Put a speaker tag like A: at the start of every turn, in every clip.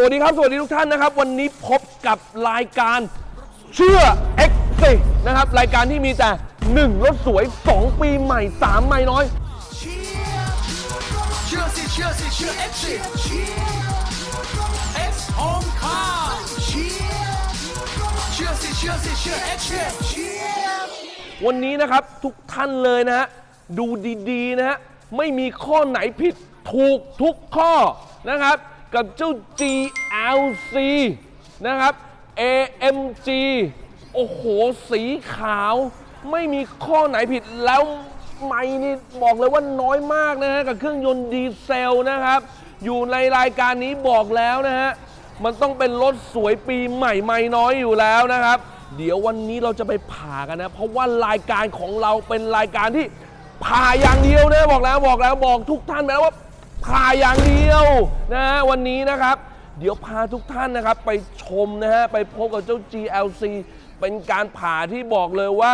A: สวัสดีครับ สวัสดีทุกท่านนะครับ วันนี้พบกับรายการเชื่อ X นะครับ รายการที่มีแต่ 1 รถสวย 2 ปีใหม่3ใหม่น้อย
B: เชื่อสิเชื่อสิเชื่อ X4 เชื่อ X Home Car เชื่อเชื่อสิเชื่อสิเชื่อ X เอเชื่อ
A: วันนี้นะครับทุกท่านเลยนะฮะ ดูดี ๆ นะฮะ ไม่มีข้อไหนผิดถูกทุกข้อนะครับ กับเจ้า GLC นะครับ AMG โอ้โห สีขาว ไม่มีข้อไหนผิดแล้วไม่นี่บอกเลยว่าน้อยมากนะฮะ กับเครื่องยนต์ดีเซลนะครับ อยู่ในรายการนี้บอกแล้วนะฮะ มันต้องเป็นรถสวยปีใหม่ไม่น้อยอยู่แล้วนะครับ เดี๋ยววันนี้เราจะไปผ่ากันนะ เพราะว่ารายการของเราเป็นรายการที่ผ่าอย่างเดียวนะบอกแล้วบอกแล้วบอกทุกท่านไปแล้วว่า ผ่าอย่างเดียวนะฮะวันนี้นะครับ เดี๋ยวพาทุกท่านนะครับ ไปชมนะฮะ ไปพบกับเจ้า GLC เป็นการผ่าที่บอกเลยว่า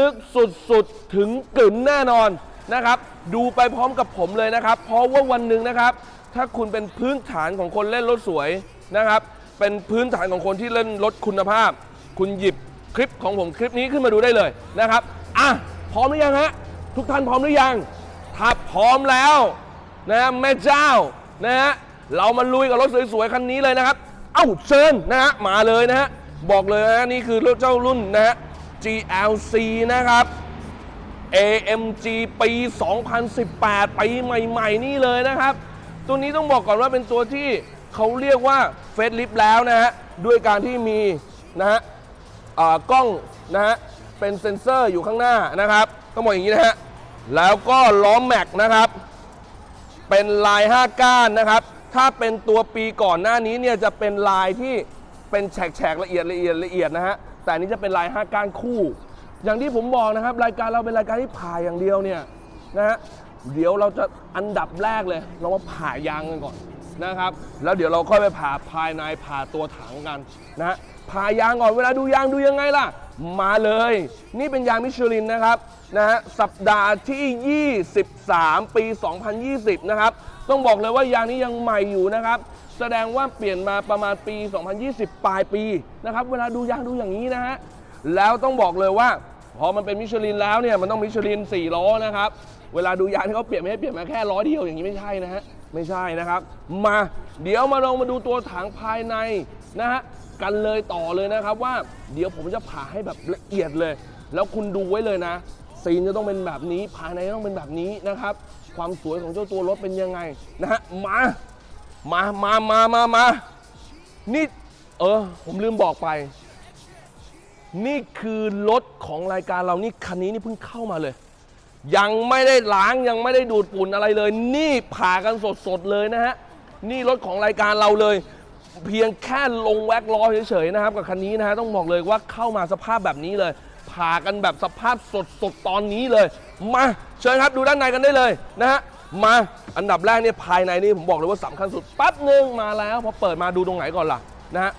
A: ลึกๆสุดๆ ถึงกึ่นแน่นอนนะครับ ดูไปพร้อมกับผมเลยนะครับ เพราะว่าวันหนึ่งนะครับ ถ้าคุณเป็นพื้นฐานของคนเล่นรถสวยนะครับ เป็นพื้นฐานของคนที่เล่นรถคุณภาพ คุณหยิบคลิปของผมคลิปนี้ขึ้นมาดูได้เลยนะครับ อะ พร้อมหรือยังฮะ ทุกท่านพร้อมหรือยัง ถ้าพร้อมแล้ว นะแม่เจ้านะฮะเรามาลุยกับรถสวยๆคันนี้เลยนะครับ เอ้าเชิญนะฮะมาเลยนะฮะบอกเลยนะนี่คือรถเจ้ารุ่นนะฮะ GLC นะครับ AMG ปี 2018 ปีใหม่ ๆ นี่เลยนะครับ ตัวนี้ต้องบอกก่อนว่าเป็นตัวที่เขาเรียกว่าเฟสลิฟแล้วนะฮะ ด้วยการที่มีนะฮะกล้องนะฮะ เป็นเซ็นเซอร์อยู่ข้างหน้านะครับ ต้องบอกอย่างนี้นะฮะ แล้วก็ล้อแม็กนะครับ เป็นลาย 5 ก้านนะครับ ถ้าเป็นตัวปีก่อนหน้านี้เนี่ยจะเป็นลายที่เป็นแฉกๆละเอียดละเอียดละเอียดนะฮะ แต่อันนี้จะเป็นลาย 5 ก้านคู่ อย่างที่ผมบอกนะครับ รายการเราเป็นรายการที่ผ่าอย่างเดียวเนี่ยนะฮะ เดี๋ยวเราจะอันดับแรกเลย เรามาผ่ายางกันก่อนนะครับ แล้วเดี๋ยวเราค่อยไปผ่าภายในผ่าตัวถังกันนะฮะผ่ายางก่อน เวลาดูยางดูยังไงล่ะ มาเลย นี่เป็นยางมิชลินนะครับนะฮะสัปดาห์ที่ 23 ปี 2020 นะครับ ต้องบอกเลยว่ายางนี้ยังใหม่อยู่นะครับ แสดงว่าเปลี่ยนมาประมาณปี 2020 ปลายปีนะครับ เวลาดูยางดูอย่างนี้นะฮะ แล้วต้องบอกเลยว่า พอมันเป็นมิชลินแล้วเนี่ย มันต้องมิชลิน 4 ล้อนะครับ เวลาดูยางที่เขาเปลี่ยนไม่ให้เปลี่ยนมาแค่ล้อเดียวอย่างนี้ไม่ใช่นะฮะ ไม่ใช่นะครับ มา เดี๋ยวมาลองมาดูตัวถังภายในนะฮะ กันเลยต่อเลยนะครับว่าเดี๋ยวผมจะผ่าให้แบบละเอียดเลย แล้วคุณดูไว้เลยนะซีนจะต้องเป็นแบบนี้ภายในต้องเป็นแบบนี้นะครับ ความสวยของเจ้าตัวรถเป็นยังไงนะฮะมามามามามามานี่เออผมลืมบอกไป นี่คือรถของรายการเรานี่คันนี้นี่เพิ่งเข้ามาเลย ยังไม่ได้ล้างยังไม่ได้ดูดฝุ่นอะไรเลย นี่ผ่ากันสดๆเลยนะฮะนี่รถของรายการเราเลย เพียงแค่ลงแว็กล้อเฉยๆนะครับกับคันนี้นะฮะต้องบอกเลยว่าเข้ามาสภาพแบบนี้เลยผ่ากันแบบสภาพสดๆตอนนี้เลย มาเชิญครับดูด้านในกันได้เลยนะฮะมาอันดับแรกเนี่ยภายในนี่ผมบอกเลยว่าสำคัญสุดแป๊บหนึ่งมาแล้วพอเปิดมาดูตรงไหนก่อนล่ะนะฮะ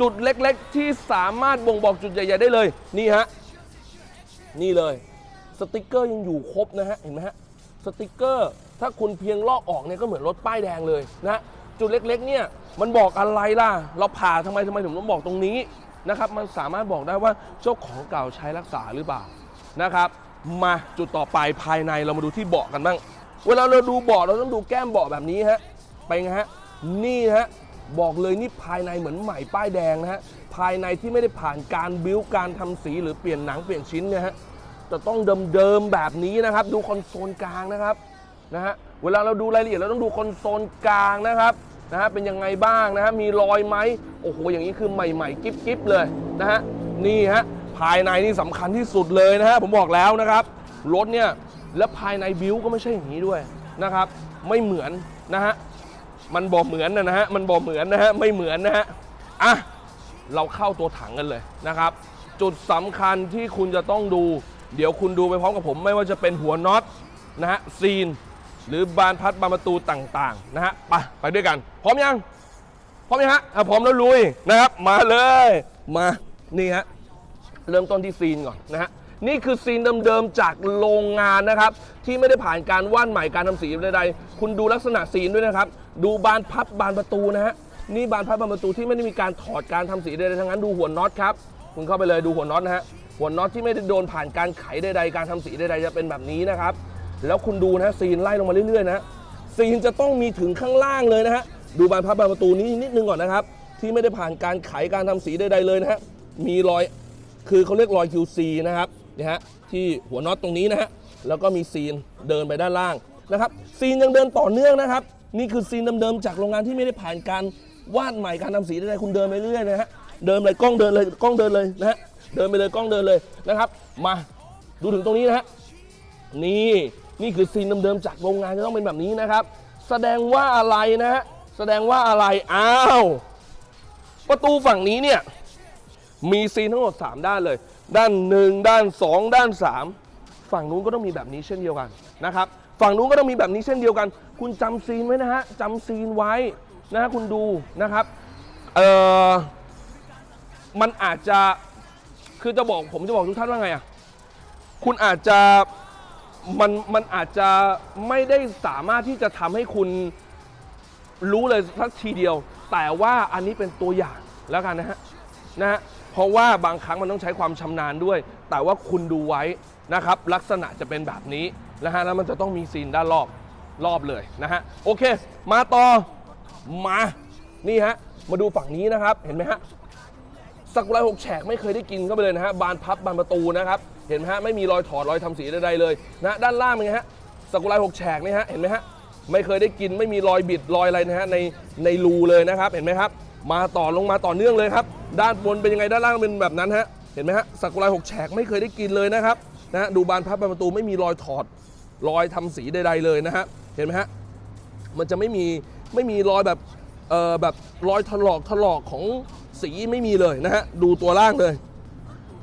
A: จุดเล็กๆที่สามารถบ่งบอกจุดใหญ่ๆได้เลยนี่ฮะนี่เลยสติกเกอร์ยังอยู่ครบนะฮะเห็นไหมฮะสติกเกอร์ ถ้าคุณเพียงลอกออกเนี่ยก็เหมือนรถป้ายแดงเลยนะฮะ จุดเล็กๆเนี่ยมันบอกอะไรล่ะ เราผ่าทำไมทำไมถึงต้องบอกตรงนี้นะครับ มันสามารถบอกได้ว่าเจ้าของเก่าใช้รักษาหรือเปล่านะครับ มาจุดต่อไปภายในเรามาดูที่เบาะกันบ้าง เวลาเราดูเบาะเราต้องดูแก้มเบาะแบบนี้ฮะไปไงฮะนี่ฮะบอกเลยนี่ภายในเหมือนใหม่ป้ายแดงนะฮะภายในที่ไม่ได้ผ่านการบิ้วการทำสีหรือเปลี่ยนหนังเปลี่ยนชิ้นเนี่ยฮะจะต้องเดิมๆแบบนี้นะครับ ดูคอนโซลกลางนะครับนะฮะเวลาเราดูรายละเอียดเราต้องดูคอนโซลกลางนะครับ นะฮะเป็นยังไงบ้างนะฮะมีรอยไหมโอ้โหอย่างนี้คือใหม่ๆกิ๊บๆเลยนะฮะนี่ฮะภายในนี่สำคัญที่สุดเลยนะฮะผมบอกแล้วนะครับรถเนี่ยแล้วภายในบิวก็ไม่ใช่อย่างนี้ด้วยนะครับ ไม่เหมือนนะฮะมันบอกเหมือนนะฮะมันบอกเหมือนนะฮะไม่เหมือนนะฮะอะเราเข้าตัวถังกันเลยนะครับ จุดสำคัญที่คุณจะต้องดู เดี๋ยวคุณดูไปพร้อมกับผมไม่ว่าจะเป็นหัวน็อตนะฮะซีน หรือบานพัดบานประตูต่างๆนะฮะไปไปด้วยกัน พร้อมยัง พร้อมยังฮะอะพร้อมแล้วลุยนะครับ มาเลยมานี่ฮะเริ่มต้นที่ซีนก่อนนะฮะนี่คือซีนเดิมๆจากโรงงานนะครับ ที่ไม่ได้ผ่านการว่านใหม่การทำสีใดๆคุณดูลักษณะซีนด้วยนะครับ ดูบานพับบานประตูนะฮะนี่บานพับบานประตูที่ไม่ได้มีการถอดการทำสีใดๆทั้งนั้นดูหัวน็อตครับคุณเข้าไปเลยดูหัวน็อตนะฮะหัวน็อตที่ไม่ได้โดนผ่านการไขใดๆการทำสีใดๆจะเป็นแบบนี้นะครับ แล้วคุณดูนะซีนไล่ลงมาเรื่อยๆนะซีนจะต้องมีถึงข้างล่างเลยนะฮะดูบานพับบานประตูนี้นิดนึงก่อนนะครับ ที่ไม่ได้ผ่านการไขการทำสีใดๆเลยนะฮะมีรอยคือเขาเรียกรอย QC นะครับนะฮะที่หัวน็อตตรงนี้นะฮะแล้วก็มีซีนเดินไปด้านล่างนะครับ ซีนยังเดินต่อเนื่องนะครับ นี่คือซีนเดิมๆจากโรงงานที่ไม่ได้ผ่านการวาดใหม่การทำสีใดๆคุณเดินไปเรื่อยนะฮะเดินเลยกล้องเดินเลยกล้องเดินเลยนะฮะเดินไปเลยกล้องเดินเลยนะครับ มาดูถึงตรงนี้นะฮะนี่ นี่คือซีนเดิมๆจากโรงงานจะต้องเป็นแบบนี้นะครับ แสดงว่าอะไรนะฮะแสดงว่าอะไรอ้าวประตูฝั่งนี้เนี่ยมีซีนทั้งหมด 3 ด้านเลย ด้าน 1 ด้าน 2 ด้าน 3 ฝั่งนู้นก็ต้องมีแบบนี้เช่นเดียวกันนะครับฝั่งนู้นก็ต้องมีแบบนี้เช่นเดียวกัน คุณจำซีนไว้นะฮะจำซีนไว้นะฮะคุณดูนะครับเออมันอาจจะคือจะบอกผมจะบอกทุกท่านว่าไงอะคุณอาจจะ มันมันอาจจะไม่ได้สามารถที่จะทำให้คุณรู้เลยสักทีเดียว แต่ว่าอันนี้เป็นตัวอย่างแล้วกันนะฮะนะฮะเพราะว่าบางครั้งมันต้องใช้ความชำนาญด้วย แต่ว่าคุณดูไว้นะครับ ลักษณะจะเป็นแบบนี้นะฮะแล้วมันจะต้องมีซีนด้านรอบรอบเลยนะฮะโอเค มาต่อมานี่ฮะมาดูฝั่งนี้นะครับเห็นไหมฮะ สักุระหกแฉกไม่เคยได้กินเข้าไปเลยนะฮะบานพับบานประตูนะครับเห็นไหมฮะไม่มีรอยถอดรอยทำสีใดๆเลยนะด้านล่างเป็นไงฮะสักุระหกแฉกนี่ฮะเห็นไหมฮะไม่เคยได้กินไม่มีรอยบิดรอยอะไรนะฮะในในรูเลยนะครับเห็นไหมครับ มาต่อลงมาต่อเนื่องเลยครับ ด้านบนเป็นยังไงด้านล่างเป็นแบบนั้นฮะเห็นไหมฮะสักุระหกแฉกไม่เคยได้กินเลยนะครับนะฮะดูบานพับประตูไม่มีรอยถอดรอยทำสีใดๆเลยนะฮะเห็นไหมฮะมันจะไม่มีไม่มีรอยแบบเอ่อแบบรอยถลอกถลอกของสีไม่มีเลยนะฮะดูตัวล่างเลย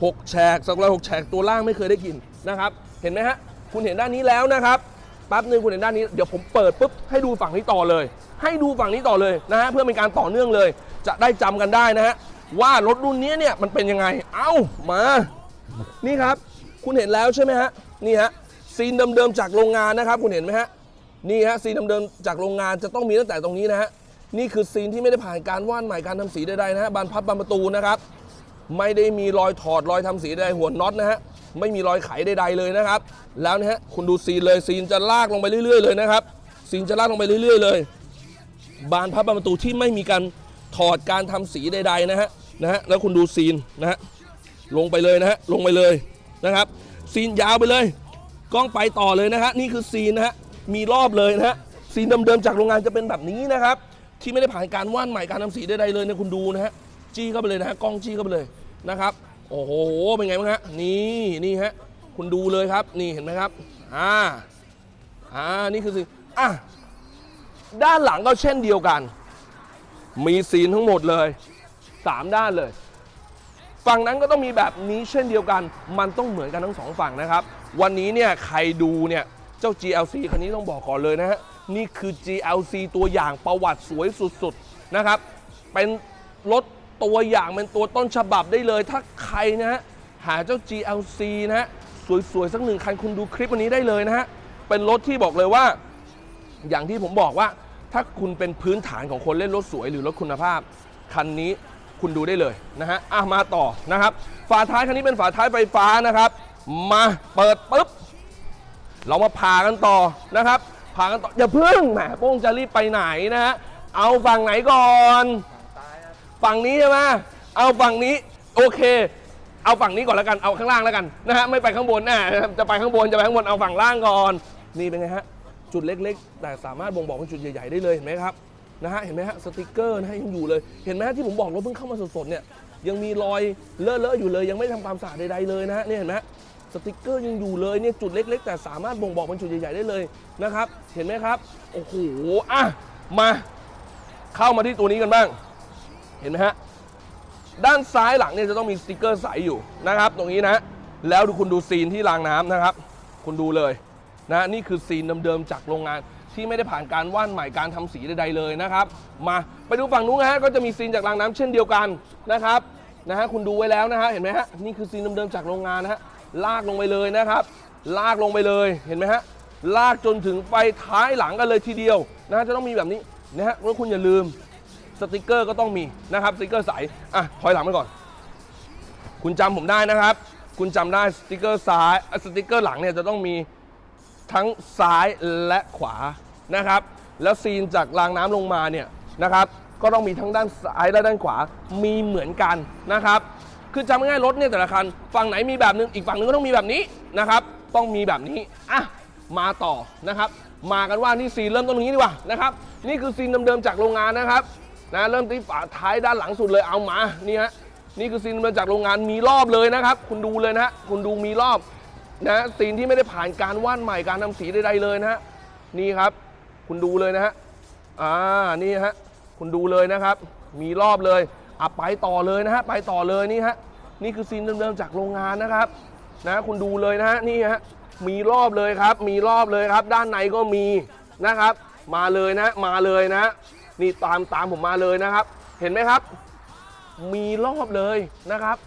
A: หกแฉกสักร้อยหกแฉกตัวล่างไม่เคยได้กินนะครับเห็นไหมฮะคุณเห็นด้านนี้แล้วนะครับแป๊บนึงคุณเห็นด้านนี้เดี๋ยวผมเปิดปุ๊บให้ดูฝั่งนี้ต่อเลย ให้ดูฝั่งนี้ต่อเลยนะฮะเพื่อเป็นการต่อเนื่องเลย จะได้จำกันได้นะฮะว่ารถรุ่นนี้เนี่ยมันเป็นยังไง เอ้ามานี่ครับ คุณเห็นแล้วใช่ไหมฮะนี่ฮะซีนเดิมๆจากโรงงานนะครับ คุณเห็นไหมฮะนี่ฮะซีนเดิมๆจากโรงงานจะต้องมีตั้งแต่ตรงนี้นะฮะนี่คือซีนที่ไม่ได้ผ่านการวาดใหม่การทำสีใดๆนะฮะบานพับบานประตูนะครับ ไม่ได้มีรอยถอดรอยทำสีใดๆหัวน็อตนะฮะไม่มีรอยไขใดๆเลยนะครับ แล้วนะฮะคุณดูซีนเลยซีนจะลากลงไปเรื่อยๆเลยนะครับซีนจะลากลงไปเรื่อย ๆ เลย บานพับบานประตูที่ไม่มีการถอดการทำสีใดๆนะฮะนะฮะแล้วคุณดูซีนนะฮะลงไปเลยนะฮะลงไปเลยนะครับ ซีนยาวไปเลย กล้องไปต่อเลยนะฮะนี่คือซีนนะฮะมีรอบเลยนะฮะซีนเดิมๆจากโรงงานจะเป็นแบบนี้นะครับ ที่ไม่ได้ผ่านการว่านใหม่การทำสีใดๆเลยนะคุณดูนะฮะ จี้เข้าไปเลยนะฮะกล้องจี้เข้าไปเลยนะครับ โอ้โหเป็นไงบ้างฮะนี่นี่ฮะคุณดูเลยครับ นี่เห็นไหมครับอ่าอ่านี่คือซีนอะด้านหลังก็เช่นเดียวกัน มีซีนทั้งหมดเลยสามด้านเลย ฝั่งนั้นก็ต้องมีแบบนี้เช่นเดียวกัน มันต้องเหมือนกันทั้งสองฝั่งนะครับ วันนี้เนี่ยใครดูเนี่ยเจ้า GLC คันนี้ต้องบอกก่อนเลยนะฮะนี่คือ GLC ตัวอย่างประวัติสวยสุดๆนะครับ เป็นรถ ตัวอย่างเป็นตัวต้นฉบับได้เลย ถ้าใครนะฮะหาเจ้า GLC นะฮะสวยๆ สักหนึ่งคันคุณดูคลิปวันนี้ได้เลยนะฮะ เป็นรถที่บอกเลยว่า อย่างที่ผมบอกว่า ถ้าคุณเป็นพื้นฐานของคนเล่นรถสวยหรือรถคุณภาพ คันนี้คุณดูได้เลยนะฮะอะมาต่อนะครับ ฝาท้ายคันนี้เป็นฝาท้ายไฟฟ้านะครับ มาเปิดปุ๊บ เรามาผ่ากันต่อนะครับผ่ากันต่ออย่าเพิ่งแหมโป้งจะรีบไปไหนนะฮะ เอาฝั่งไหนก่อน ฝั่งนี้ใช่ไหมเอาฝั่งนี้โอเค เอาฝั่งนี้ก่อนแล้วกันเอาข้างล่างแล้วกันนะฮะไม่ไปข้างบนนะจะไปข้างบนจะไปข้างบนเอาฝั่งล่างก่อนนี่เป็นไงฮะจุดเล็กๆ แต่สามารถบ่งบอกเป็นจุดใหญ่ๆได้เลยเห็นไหมครับนะฮะเห็นไหมฮะสติกเกอร์นะฮะยังอยู่เลยเห็นไหมฮะที่ผมบอกรถเพิ่งเข้ามาสดๆเนี่ยยังมีรอยเลอะๆอยู่เลย ยังไม่ทำความสะอาดใดๆเลยนะฮะเนี่ยเห็นไหมสติกเกอร์ยังอยู่เลยเนี่ยจุดเล็ก ๆ แต่สามารถบ่งบอกเป็นจุดใหญ่ๆได้เลยนะครับ เห็นไหมครับโอ้โหอะมาเข้ามาที่ตัวนี้กันบ้าง เห็นไหมฮะ ด้านซ้ายหลังเนี่ยจะต้องมีสติกเกอร์ใสอยู่นะครับ ตรงนี้นะ แล้วดูคุณดูซีนที่รางน้ำนะครับ คุณดูเลยนะนี่คือซีนเดิมๆจากโรงงานที่ไม่ได้ผ่านการว่านใหม่การทำสีใดๆเลยนะครับ มาไปดูฝั่งนู้นนะฮะก็จะมีซีนจากรางน้ำเช่นเดียวกันนะครับนะฮะคุณดูไว้แล้วนะฮะเห็นไหมฮะนี่คือซีนเดิมๆจากโรงงานนะฮะลากลงไปเลยนะครับ ลากลงไปเลยเห็นไหมฮะลากจนถึงไฟท้ายหลังกันเลยทีเดียวนะฮะจะต้องมีแบบนี้นะฮะแล้วคุณอย่าลืม สติกเกอร์ก็ต้องมีนะครับสติกเกอร์ใสอะถอยหลังไปก่อน คุณจำผมได้นะครับ คุณจำได้สติกเกอร์ซ้ายสติกเกอร์หลังเนี่ยจะต้องมีทั้งซ้ายและขวานะครับ แล้วซีนจากรางน้ำลงมาเนี่ยนะครับ ก็ต้องมีทั้งด้านซ้ายและด้านขวามีเหมือนกันนะครับคือจำง่ายรถเนี่ยแต่ละคันฝั่งไหนมีแบบนึงอีกฝั่งนึงก็ต้องมีแบบนี้นะครับ ต้องมีแบบนี้อะมาต่อนะครับ มากันว่านี่ซีนเริ่มต้นตรงนี้ดีกว่านะครับ นี่คือซีนเดิมๆจากโรงงานนะครับ นะเริ่มที่ฝาท้ายด้านหลังสุดเลยเอามานี่ฮะนี่คือซีนเดิมๆจากโรงงานมีรอบเลยนะครับ คุณดูเลยนะฮะคุณดูมีรอบนะซีนที่ไม่ได้ผ่านการวาดใหม่การทำสีใดๆเลยนะฮะนี่ครับ คุณดูเลยนะฮะอ่านี่ฮะคุณดูเลยนะครับ มีรอบเลยอะไปต่อเลยนะฮะไปต่อเลยนี่ฮะนี่คือซีนเดิมๆจากโรงงานนะครับนะคุณดูเลยนะฮะนี่ฮะมีรอบเลยครับ มีรอบเลยครับ ด้านในก็มีนะครับ มาเลยนะมาเลยนะ นี่ตามตามผมมาเลยนะครับ เห็นไหมครับ มีรอบเลยนะครับ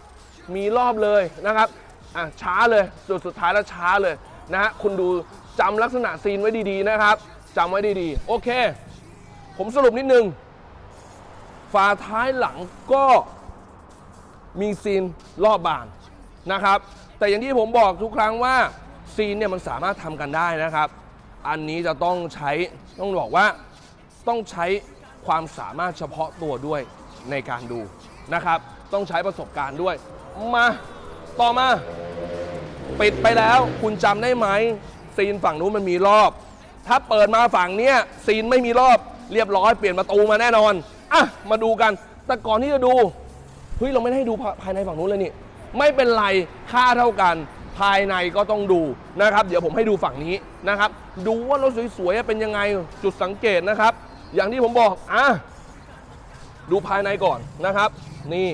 A: มีรอบเลยนะครับอะช้าเลยจุดสุดท้ายแล้วช้าเลยนะฮะคุณดูจำลักษณะซีนไว้ดีๆนะครับจำไว้ดีๆ โอเค ผมสรุปนิดนึงฝาท้ายหลังก็มีซีนรอบบานนะครับ แต่อย่างที่ผมบอกทุกครั้งว่าซีนเนี่ยมันสามารถทำกันได้นะครับ อันนี้จะต้องใช้ต้องบอกว่าต้องใช้ ความสามารถเฉพาะตัวด้วยในการดูนะครับ ต้องใช้ประสบการณ์ด้วย มาต่อมา ปิดไปแล้วคุณจำได้ไหม ซีนฝั่งนู้นมันมีรอบ ถ้าเปิดมาฝั่งเนี้ยซีนไม่มีรอบเรียบร้อยเปลี่ยนประตูมาแน่นอนอะมาดูกัน แต่ก่อนที่จะดูเฮ้ยเราไม่ได้ให้ดูภายในฝั่งนู้นเลยนี่ ไม่เป็นไรค่าเท่ากันภายในก็ต้องดูนะครับ เดี๋ยวผมให้ดูฝั่งนี้นะครับ ดูว่ารถสวยๆเป็นยังไงจุดสังเกตนะครับ อย่างที่ผมบอก อะ ดูภายในก่อนนะครับ นี่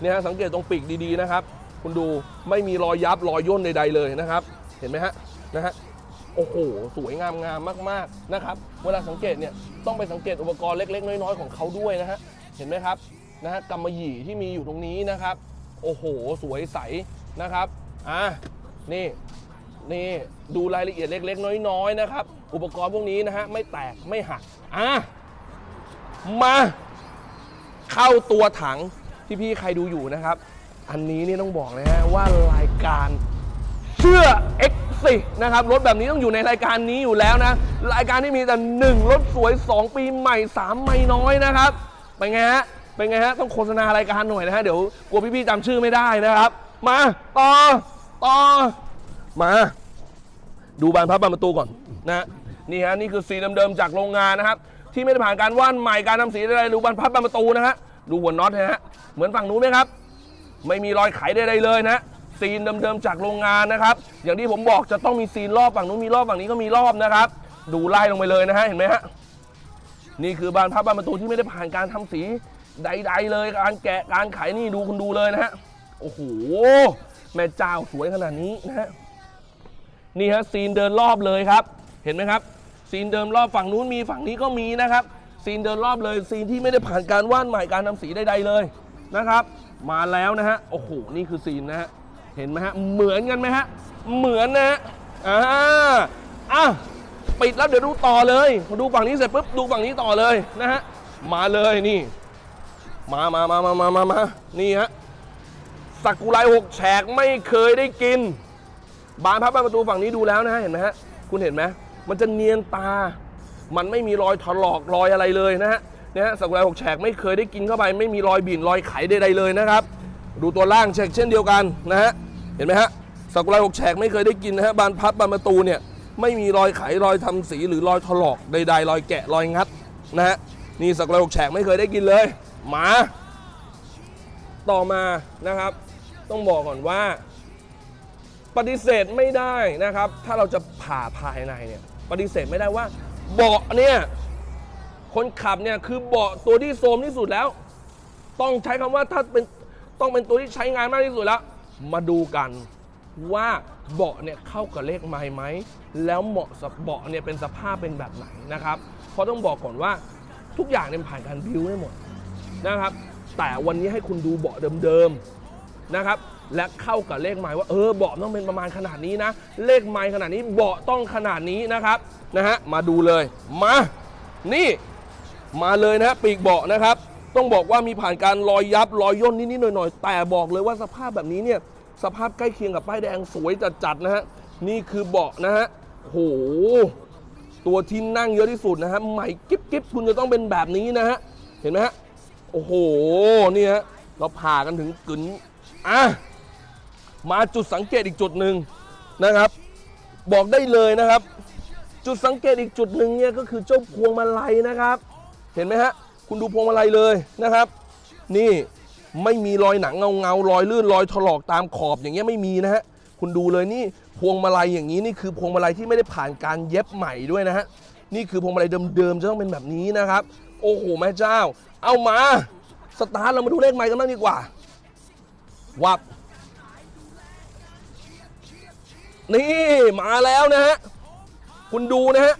A: เนี่ยฮะสังเกตตรงปีกดีๆนะครับ คุณดูไม่มีรอยยับรอยย่นใดๆเลยนะครับ เห็นไหมฮะ นะฮะ โอ้โห สวยงามงามมากๆนะครับ เวลาสังเกตเนี่ย ต้องไปสังเกตอุปกรณ์เล็ก ๆ น้อยๆของเขาด้วยนะฮะ เห็นไหมครับ นะฮะกำมะหยี่ที่มีอยู่ตรงนี้นะครับ โอ้โห สวยใสนะครับ อะ นี่ นี่ดูรายละเอียดเล็ก ๆ น้อยๆนะครับ อุปกรณ์พวกนี้นะฮะไม่แตกไม่หักอะมาเข้าตัวถังที่พี่ใครดูอยู่นะครับ อันนี้นี่ต้องบอกนะฮะว่ารายการเชื่อ X สินะครับรถแบบนี้ต้องอยู่ในรายการนี้อยู่แล้วนะ รายการที่มีแต่หนึ่งรถสวย 2 ปีใหม่ 3 ไม่น้อยนะครับเป็นไงฮะเป็นไงฮะต้องโฆษณารายการหน่อยนะฮะเดี๋ยวกลัวพี่ๆจำชื่อไม่ได้นะครับ มาต่อต่อ มา ดูบานพับบานประตูก่อนนะนี่ฮะนี่คือสีเดิมๆจากโรงงานนะครับ ที่ไม่ได้ผ่านการว่านใหม่การทำสีอะไรดูบานพับบานประตูนะฮะดูหัวน็อตนะฮะเหมือนฝั่งนู้นไหมครับ ไม่มีรอยไขใดๆเลยนะซีนเดิมๆจากโรงงานนะครับ อย่างที่ผมบอกจะต้องมีซีนรอบฝั่งนู้นมีรอบฝั่งนี้ก็มีรอบนะครับ ดูไล่ลงไปเลยนะฮะเห็นไหมฮะนี่คือบานพับบานประตูที่ไม่ได้ผ่านการทำสีใด ๆ เลยการแกะการไขนี่ดูคุณดูเลยนะฮะโอ้โหแม่เจ้าสวยขนาดนี้นะฮะ นี่ฮะซีนเดินรอบเลยครับ เห็นไหมครับ ซีนเดินรอบฝั่งนู้นมีฝั่งนี้ก็มีนะครับ ซีนเดินรอบเลยซีนที่ไม่ได้ผ่านการว่านใหม่การทำสีใดๆเลยนะครับ มาแล้วนะฮะโอ้โหนี่คือซีนนะฮะเห็นไหมฮะเหมือนกันไหมฮะเหมือนนะฮะอ่าอะปิดแล้วเดี๋ยวดูต่อเลย ดูฝั่งนี้เสร็จปุ๊บดูฝั่งนี้ต่อเลยนะฮะมาเลยนี่ มามามามามามามานี่ฮะสักุไรหกแฉกไม่เคยได้กิน บานพับบานประตูฝั่งนี้ดูแล้วนะฮะเห็นไหมฮะคุณเห็นไหมมันจะเนียนตา มันไม่มีรอยถลอกรอยอะไรเลยนะฮะเนี่ยฮะสักุระหกแฉกไม่เคยได้กินเข้าไป ไม่มีรอยบิ่นรอยไขใดๆเลยนะครับ ดูตัวล่างเช็คเช่นเดียวกันนะฮะเห็นไหมฮะสักุระหกแฉกไม่เคยได้กินนะฮะบานพับบานประตูเนี่ยไม่มีรอยไขรอยทำสีหรือรอยถลอกใดๆรอยแกะรอยงัดนะฮะนี่สักุระหกแฉกไม่เคยได้กินเลยหมาต่อมานะครับ ต้องบอกก่อนว่า ปฏิเสธไม่ได้นะครับ ถ้าเราจะผ่าภายในเนี่ยปฏิเสธไม่ได้ว่า เบาะเนี่ยคนขับเนี่ยคือเบาะตัวที่โทรมที่สุดแล้ว ต้องใช้คำว่าถ้าเป็นต้องเป็นตัวที่ใช้งานมากที่สุดแล้ว มาดูกันว่าเบาะเนี่ยเข้ากับเลขไม้ไหมแล้วเหมาะกับเบาะเนี่ยเป็นสภาพเป็นแบบไหนนะครับเพราะต้องบอกก่อนว่าทุกอย่างเนี่ยผ่านการบิวได้หมดนะครับ แต่วันนี้ให้คุณดูเบาะเดิมๆนะครับ และเข้ากับเลขไม้ว่าเออเบาะต้องเป็นประมาณขนาดนี้นะ เลขไม้ขนาดนี้เบาะต้องขนาดนี้นะครับนะฮะมาดูเลยมานี่มาเลยนะฮะปีกเบาะนะครับ ต้องบอกว่ามีผ่านการรอยยับรอยย่นนิดๆหน่อยๆ แต่บอกเลยว่าสภาพแบบนี้เนี่ยสภาพใกล้เคียงกับป้ายแดงสวยจัดๆนะฮะนี่คือเบาะนะฮะโหตัวที่นั่งเยอะที่สุดนะฮะใหม่กิ๊บกิ๊บคุณจะต้องเป็นแบบนี้นะฮะเห็นไหมฮะโอ้โหนี่ฮะเราผ่ากันถึงกึ๋นอะ มาจุดสังเกตอีกจุดหนึ่งนะครับ บอกได้เลยนะครับ จุดสังเกตอีกจุดหนึ่งเนี่ยก็คือเจ้าพวงมาลัยนะครับ เห็นไหมฮะคุณดูพวงมาลัยเลยนะครับ นี่ไม่มีรอยหนังเงาเงารอยลื่นรอยถลอกตามขอบอย่างเงี้ยไม่มีนะฮะคุณดูเลยนี่พวงมาลัยอย่างนี้นี่คือพวงมาลัยที่ไม่ได้ผ่านการเย็บใหม่ด้วยนะฮะนี่คือพวงมาลัยเดิมๆจะต้องเป็นแบบนี้นะครับ โอ้โหแม่เจ้า เอามาสตาร์ทเรามาดูเลขใหม่กันบ้างดีกว่าวับ นี่มาแล้วนะฮะ คุณดูนะฮะ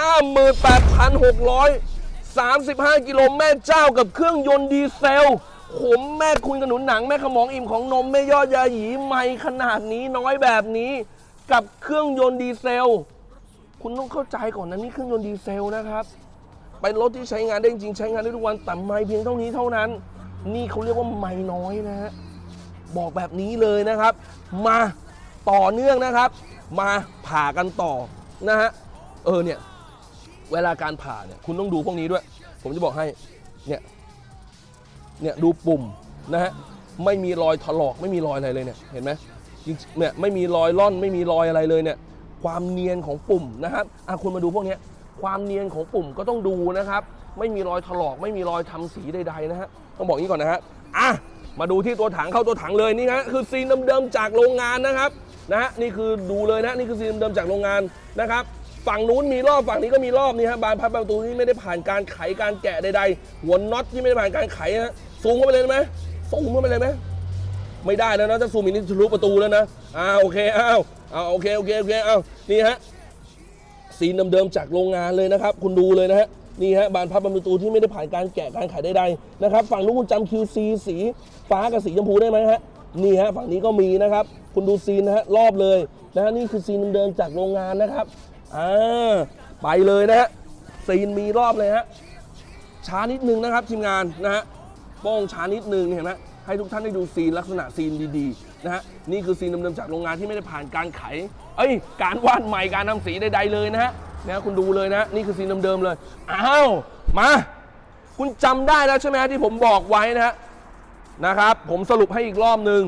A: 58,635กิโลแม่เจ้ากับเครื่องยนต์ดีเซลขมแม่คุณกระหนุนหนังแม่ขมองอิ่มของนมแม่ยอดยาหยีไม่ขนาดนี้น้อยแบบนี้กับเครื่องยนต์ดีเซล คุณต้องเข้าใจก่อนนะนี่เครื่องยนต์ดีเซลนะครับ เป็นรถที่ใช้งานได้จริงใช้งานได้ทุกวันแต่ไม่เพียงเท่านี้เท่านั้น นี่เขาเรียกว่าไม่น้อยนะฮะบอกแบบนี้เลยนะครับ มา ต่อเนื่องนะครับ มาผ่ากันต่อนะฮะเออเนี่ยเวลาการผ่าเนี่ยคุณต้องดูพวกนี้ด้วย ผมจะบอกให้เนี่ยเนี่ยดูปุ่มนะฮะไม่มีรอยถลอกไม่มีรอยอะไรเลยเนี่ยเห็นไหมเนี่ยไม่มีรอยล่อนไม่มีรอยอะไรเลยเนี่ยความเนียนของปุ่มนะครับอะคุณมาดูพวกนี้ความเนียนของปุ่มก็ต้องดูนะครับ ไม่มีรอยถลอก ไม่มีรอยทำสีใดๆนะฮะต้องบอกอย่างนี้ก่อนนะฮะอะมาดูที่ตัวถังเข้าตัวถังเลยนี่ฮะคือซีนเดิมๆจากโรงงานนะครับ นะฮะนี่คือดูเลยนะนี่คือซีนเดิมจากโรงงานนะครับฝั่งนู้นมีรอบฝั่งนี้ก็มีรอบนี่ฮะบานพับประตูที่ไม่ได้ผ่านการไขการแกะใดๆหัวน็อตที่ไม่ได้ผ่านการไขฮะซูมเข้าไปเลยไหมซูมเข้าไปเลยไหมไม่ได้แล้วนะถ้าซูมอีกนิดทะลุประตูแล้วนะอ่าโอเคอ้าวเอาโอเคโอเคโอเคอ้าวนี่ฮะซีนเดิมๆจากโรงงานเลยนะครับ คุณดูเลยนะฮะนี่ฮะบานพับประตูที่ไม่ได้ผ่านการแกะการไขใดๆนะครับฝั่งนู้นคุณจำ QC สีฟ้ากับสีชมพูได้ไหมฮะ นี่ฮะฝั่งนี้ก็มีนะครับ คุณดูซีนนะฮะรอบเลยนะฮะนี่คือซีนเดิมจากโรงงานนะครับอ่าไปเลยนะฮะซีนมีรอบเลยฮะช้านิดนึงนะครับทีมงานนะฮะป้องช้านิดนึงเห็นไหมให้ทุกท่านได้ดูซีนลักษณะซีนดีๆนะฮะนี่คือซีนเดิมๆจากโรงงานที่ไม่ได้ผ่านการไข เอ้ย การวาดใหม่การทำสีใดๆเลยนะฮะนะคุณดูเลยนะนี่คือซีนเดิมๆเลยอ้าวมา คุณจำได้แล้วใช่ไหมฮะที่ผมบอกไว้นะฮะ นะครับ ผมสรุปให้อีกรอบหนึ่ง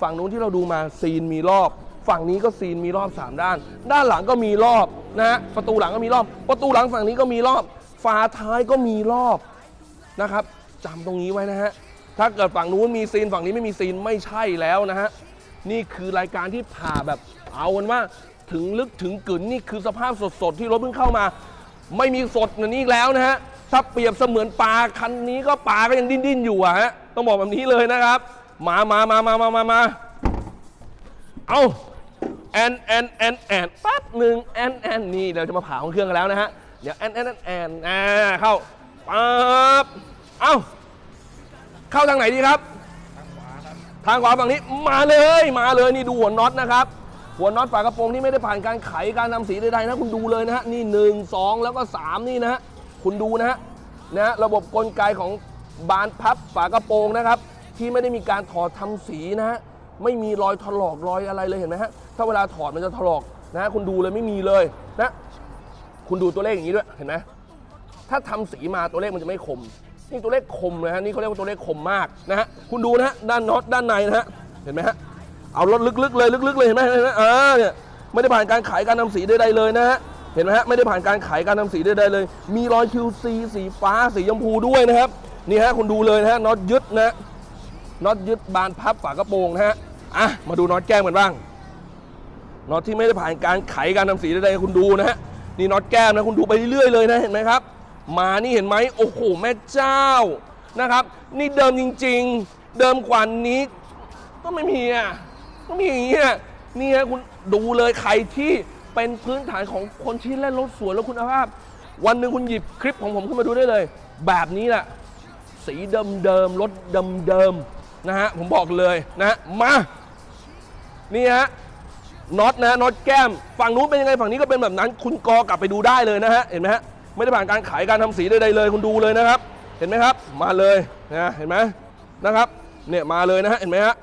A: ฝั่งนู้นที่เราดูมาซีนมีรอบ ฝั่งนี้ก็ซีนมีรอบ 3 ด้าน ด้านหลังก็มีรอบนะฮะประตูหลังก็มีรอบ ประตูหลังฝั่งนี้ก็มีรอบฝาท้ายก็มีรอบนะครับจำตรงนี้ไว้นะฮะถ้าเกิดฝั่งนู้นมีซีนฝั่งนี้ไม่มีซีนไม่ใช่แล้วนะฮะนี่คือรายการที่ผ่าแบบเอากันว่าถึงลึกถึงกึ๋นนี่คือสภาพสดๆ ที่รถเพิ่งเข้ามา ไม่มีสดเหมือนนี้อีกแล้วนะฮะถ้าเปรียบเสมือนปลาคันนี้ก็ปลาก็ยังดิ้นดิ้นๆอยู่อะฮะ ต้องบอกแบบนี้เลยนะครับ มามามามามามามาเอาแอนแอนแอนแอนแป๊บหนึ่งแอนแอนนี่เราจะมาผ่าของเครื่องกันแล้วนะฮะ เดี๋ยวแอนแอนแอนแอนอ่าเข้าปั๊บเอาเข้าทางไหนดีครับ ทางขวาฝั่งนี้มาเลยมาเลยนี่ดูหัวน็อตนะครับ หัวน็อตฝากระโปรงที่ไม่ได้ผ่านการไขการทำสีใดๆนะคุณดูเลยนะฮะนี่หนึ่งสองแล้วก็สามนี่นะฮะคุณดูนะฮะนะระบบกลไกของ บานพับฝากระโปรงนะครับ ที่ไม่ได้มีการถอดทำสีนะฮะไม่มีรอยถลอกรอยอะไรเลยเห็นไหมฮะถ้าเวลาถอดมันจะถลอกนะฮะคุณดูเลยไม่มีเลยนะคุณดูตัวเลขอย่างนี้ด้วยเห็นไหมถ้าทำสีมาตัวเลขมันจะไม่คม นี่ตัวเลขคมนะฮะนี่เขาเรียกว่าตัวเลขคมมากนะฮะคุณดูนะฮะด้านน็อตด้านในนะฮะเห็นไหมฮะเอารถลึกๆเลยลึกๆเลยเห็นไหมเห็นไหมอ่าเนี่ยไม่ได้ผ่านการขายการทำสีใดๆเลยนะฮะเห็นไหมฮะไม่ได้ผ่านการขายการทำสีใดๆเลย มีรอย QC สีฟ้าสีชมพูด้วยนะครับ นี่ฮะคุณดูเลยนะฮะน็อตยึดนะน็อตยึดบานพับฝากระโปรงนะฮะอะมาดูน็อตแก้มกันบ้างน็อตที่ไม่ได้ผ่านการไขการทำสีใดๆคุณดูนะฮะนี่น็อตแก้มนะคุณดูไปเรื่อยๆเลยนะเห็นไหมครับ มานี่เห็นไหมโอ้โหแม่เจ้านะครับ นี่เดิมจริง ๆ เดิมกว่านี้ ก็ไม่มีอะก็มีอย่างเงี้ยนี่ฮะคุณดูเลยใครที่เป็นพื้นฐานของคนที่เล่นรถสวยแล้วคุณภาพ วันหนึ่งคุณหยิบคลิปของผมขึ้นมาดูได้เลย แบบนี้แหละ สีเดิมๆรถเดิมๆนะฮะผมบอกเลยนะมานี่ฮะน็อตนะน็อตแก้ม ฝั่งนู้นเป็นยังไงฝั่งนี้ก็เป็นแบบนั้น คุณกอกลับไปดูได้เลยนะฮะเห็นไหมฮะไม่ได้ผ่านการขายการทำสีใดๆเลยคุณดูเลยนะครับ เห็นไหมครับ มาเลยนะเห็นไหมนะครับเนี่ยมาเลยนะฮะเห็นไหมฮะ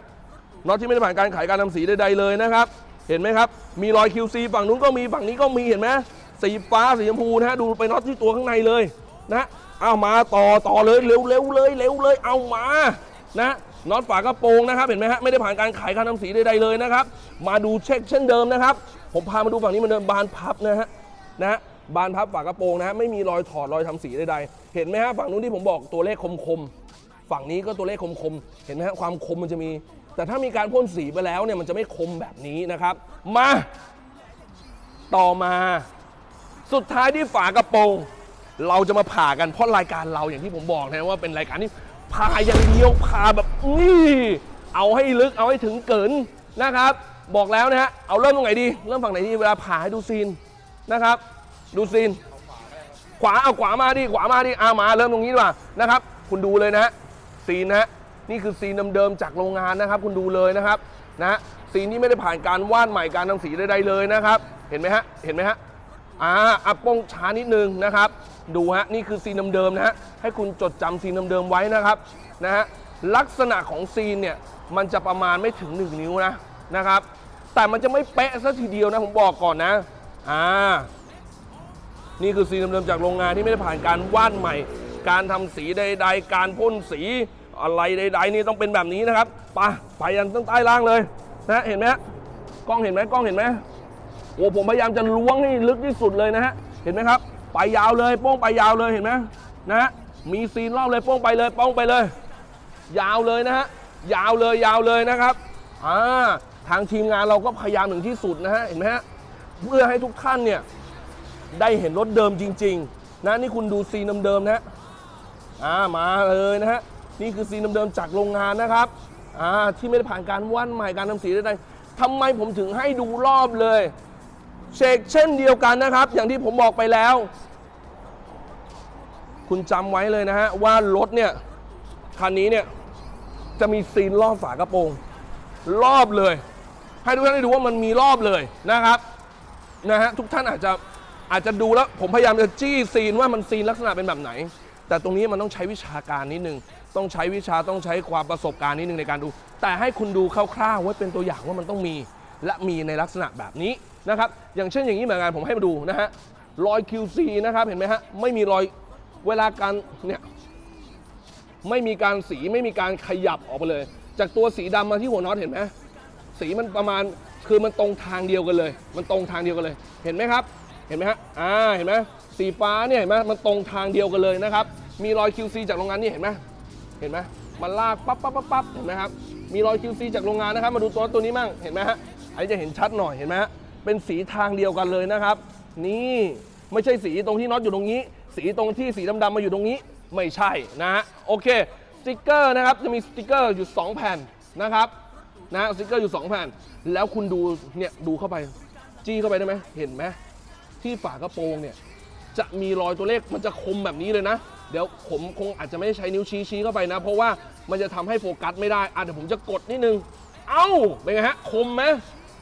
A: น็อตที่ไม่ได้ผ่านการขายการทำสีใดๆเลยนะครับ เห็นไหมครับ มีรอย QC ฝั่งนู้นก็มีฝั่งนี้ก็มีเห็นไหมสีฟ้าสีชมพูนะฮะดูไปน็อตที่ตัวข้างในเลยนะ เอามาต่อต่อเลยเร็วเร็วเลยเร็วเลยเอามานะน็อตฝากระโปรงนะครับ เห็นไหมฮะไม่ได้ผ่านการขายการทำสีใดๆเลยนะครับ มาดูเช็คเช่นเดิมนะครับ ผมพามาดูฝั่งนี้มันเดิมบานพับนะฮะนะบานพับฝากระโปรงนะฮะไม่มีรอยถอดรอยทำสีใดๆ เห็นไหมฮะฝั่งนู้นที่ผมบอกตัวเลขคมๆฝั่งนี้ก็ตัวเลขคมๆเห็นไหมฮะความคมมันจะมี แต่ถ้ามีการพ่นสีไปแล้วเนี่ยมันจะไม่คมแบบนี้นะครับ มา ต่อมา สุดท้ายที่ฝากระโปรง เราจะมาผ่ากันเพราะรายการเราอย่างที่ผมบอกนะว่าเป็นรายการที่ผ่าอย่างเดียวผ่าแบบนี่เอาให้ลึกเอาให้ถึงเกินนะครับ บอกแล้วนะฮะเอาเริ่มตรงไหนดี เริ่มฝั่งไหนดีเวลาผ่าให้ดูซีนนะครับ ดูซีน ขวาเอาขวามาดิขวามาดิอามาเริ่มตรงนี้ดีกว่านะครับ คุณดูเลยนะฮะซีนนะฮะนี่คือซีนเดิมๆจากโรงงานนะครับ คุณดูเลยนะครับนะซีนที่ไม่ได้ผ่านการวาดใหม่การทำสีใดๆเลยนะครับ เห็นไหมฮะเห็นไหมฮะ อ่าอัปโป้งช้านิดนึงนะครับ ดูฮะนี่คือซีนเดิมๆนะฮะให้คุณจดจำซีนเดิมๆไว้นะครับนะฮะลักษณะของซีนเนี่ยมันจะประมาณไม่ถึง 1 นิ้วนะนะครับ แต่มันจะไม่เป๊ะซะทีเดียวนะผมบอกก่อนนะอ่านี่คือสีเดิมๆจากโรงงานที่ไม่ได้ผ่านการวาดใหม่ การทำสีใด ๆ การพ่นสีอะไรใด ๆ นี่ต้องเป็นแบบนี้นะครับไปไปยันตั้งใต้ล่างเลยนะเห็นไหมฮะกล้องเห็นไหมกล้องเห็นไหม โอ้ผมพยายามจะล้วงให้ลึกที่สุดเลยนะฮะเห็นไหมครับ ไปยาวเลยโป้งไปยาวเลยเห็นไหมนะฮะมีซีนรอบเลยโป้งไปเลยโป้งไปเลย ยาวเลยนะฮะยาวเลยยาวเลยนะครับอ่าทางทีมงานเราก็พยายามถึงที่สุดนะฮะเห็นไหมฮะเพื่อให้ทุกท่านเนี่ยได้เห็นรถเดิมจริง ๆ นะนี่คุณดูซีนเดิมๆนะอ่ามาเลยนะฮะนี่คือซีนเดิมๆจากโรงงานนะครับอ่าที่ไม่ได้ผ่านการว่านใหม่การทำสีใดๆทำไมผมถึงให้ดูรอบเลย เชกเช่นเดียวกันนะครับ อย่างที่ผมบอกไปแล้ว คุณจำไว้เลยนะฮะ ว่ารถเนี่ย คันนี้เนี่ย จะมีซีนรอบฝากระโปรง รอบเลย ให้ทุกท่านได้ดูว่ามันมีรอบเลยนะครับนะฮะทุกท่านอาจจะอาจจะดูแล้ว ผมพยายามจะจี้ซีนว่ามันซีนลักษณะเป็นแบบไหน แต่ตรงนี้มันต้องใช้วิชาการนิดนึง ต้องใช้วิชาต้องใช้ความประสบการณ์นิดนึงในการดู แต่ให้คุณดูคร่าวๆไว้เป็นตัวอย่างว่ามันต้องมี และมีในลักษณะแบบนี้ นะครับอย่างเช่นอย่างนี้เหมือนกันผมให้มาดูนะฮะรอย QC นะครับเห็นไหมฮะไม่มีรอยเวลาการเนี่ยไม่มีการสีไม่มีการขยับออกไปเลย จากตัวสีดำมาที่หัวน็อตเห็นไหมสีมันประมาณคือมันตรงทางเดียวกันเลย มันตรงทางเดียวกันเลย เห็นไหมครับ เห็นไหมฮะอ่าเห็นไหมสีฟ้าเนี่ยเห็นไหมมันตรงทางเดียวกันเลยนะครับมีรอย QC จากโรงงานนี่เห็นไหมเห็นไหมมันลากปั๊บปั๊บปั๊บปั๊บเห็นไหมครับมีรอย QC จากโรงงานนะครับ มาดูตัวตัวนี้มั่งเห็นไหมฮะอันนี้จะเห็นชัดหน่อยเห็นไหมฮะ เป็นสีทางเดียวกันเลยนะครับ นี่ไม่ใช่สีตรงที่น็อตอยู่ตรงนี้ สีตรงที่สีดำๆมาอยู่ตรงนี้ ไม่ใช่นะฮะโอเคสติกเกอร์นะครับจะมีสติกเกอร์อยู่สองแผ่นนะครับนะสติกเกอร์อยู่ 2 แผ่น แล้วคุณดูเนี่ยดูเข้าไปจี้เข้าไปได้ไหมเห็นไหมที่ฝากระโปรงเนี่ยจะมีรอยตัวเลขมันจะคมแบบนี้เลยนะ เดี๋ยวผมคงอาจจะไม่ได้ใช้นิ้วชี้ชี้เข้าไปนะ เพราะว่ามันจะทำให้โฟกัสไม่ได้อะเดี๋ยวผมจะกดนิดนึง เอ้าเป็นไงฮะคมไหม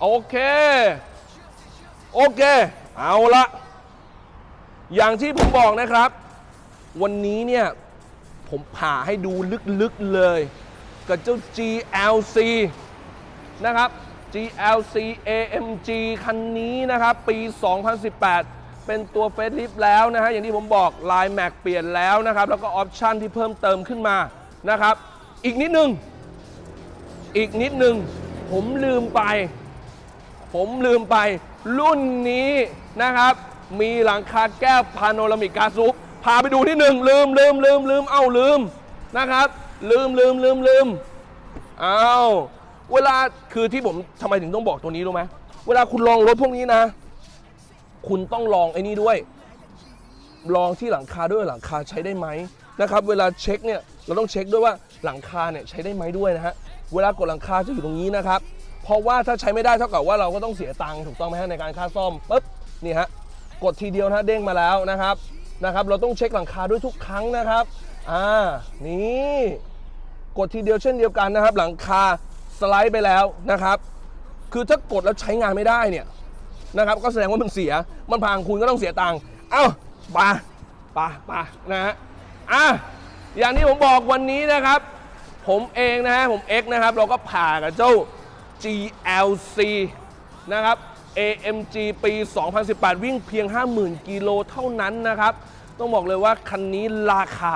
A: โอเค โอเค เอาละอย่างที่ผมบอกนะครับ วันนี้เนี่ย ผมผ่าให้ดูลึกๆเลย กับเจ้า GLC นะครับ GLC AMG คันนี้นะครับ ปี 2018 เป็นตัวเฟซลิฟแล้วนะฮะ อย่างที่ผมบอกลายแม็กเปลี่ยนแล้วนะครับ แล้วก็ออปชันที่เพิ่มเติมขึ้นมานะครับ อีกนิดนึง อีกนิดนึง ผมลืมไป ผมลืมไป รุ่นนี้นะครับ มีหลังคาแก้วพาโนรามิกกาซุปพาไปดูที่หนึ่งลืมลืมลืมลืมเอ้าลืมนะครับ ลืมลืมลืมลืมเอ้าเวลาคือที่ผมทำไมถึงต้องบอกตัวนี้รู้ไหมเวลาคุณลองรถพวกนี้นะ คุณต้องลองไอ้นี่ด้วย ลองที่หลังคาด้วยหลังคาใช้ได้ไหมนะครับ เวลาเช็คเนี่ยเราต้องเช็คด้วยว่าหลังคาเนี่ยใช้ได้ไหมด้วยนะฮะเวลากดหลังคาจะอยู่ตรงนี้นะครับ ราะว่าถ้าใช้ไม่ได้เท่ากับว่าเราก็ต้องเสียตังค์ถูกต้องไหมฮะในการค่าซ่อมปุ๊บนี่ฮะกดทีเดียวนะเด้งมาแล้วนะครับนะครับ เราต้องเช็คหลังคาด้วยทุกครั้งนะครับอ่านี่กดทีเดียวเช่นเดียวกันนะครับ หลังคาสไลด์ไปแล้วนะครับ คือถ้ากดแล้วใช้งานไม่ได้เนี่ยนะครับ ก็แสดงว่ามันเสียมันพังคุณก็ต้องเสียตังค์เอ้ามาปะปะนะฮะอะอย่างที่ผมบอกวันนี้นะครับ ผมเองนะฮะผม X นะครับ เราก็ผ่ากับเจ้า GLC นะครับ AMG ปี 2018 วิ่งเพียง 50,000 กิโลเท่านั้นนะครับ ต้องบอกเลยว่าคันนี้ราคา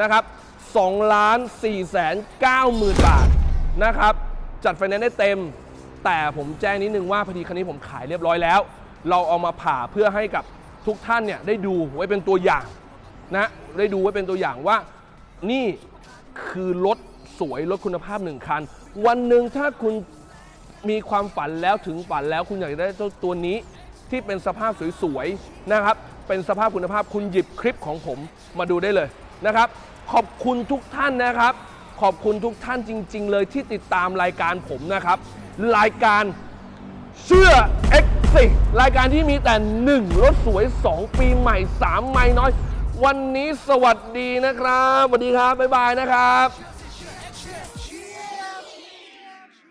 A: นะครับ2ล้าน4แสน9หมื่นบาทนะครับ จัดไฟแนนซ์ได้เต็ม แต่ผมแจ้งนิดนึงว่าพอดีคันนี้ผมขายเรียบร้อยแล้ว เราเอามาผ่าเพื่อให้กับทุกท่านเนี่ยได้ดูไว้เป็นตัวอย่างนะ ได้ดูไว้เป็นตัวอย่างว่านี่คือรถ สวยรถคุณภาพหนึ่งคัน วันหนึ่งถ้าคุณมีความฝันแล้วถึงฝันแล้วคุณอยากได้ตัวนี้ที่เป็นสภาพสวยๆนะครับ เป็นสภาพคุณภาพคุณหยิบคลิปของผมมาดูได้เลยนะครับ ขอบคุณทุกท่านนะครับ ขอบคุณทุกท่านจริง ๆ เลยที่ติดตามรายการผมนะครับ รายการเชื่อ X รายการที่มีแต่ 1 รถสวย 2 ปีใหม่ 3 ไม่น้อย วันนี้สวัสดีนะครับสวัสดีครับ บ๊ายบายนะครับ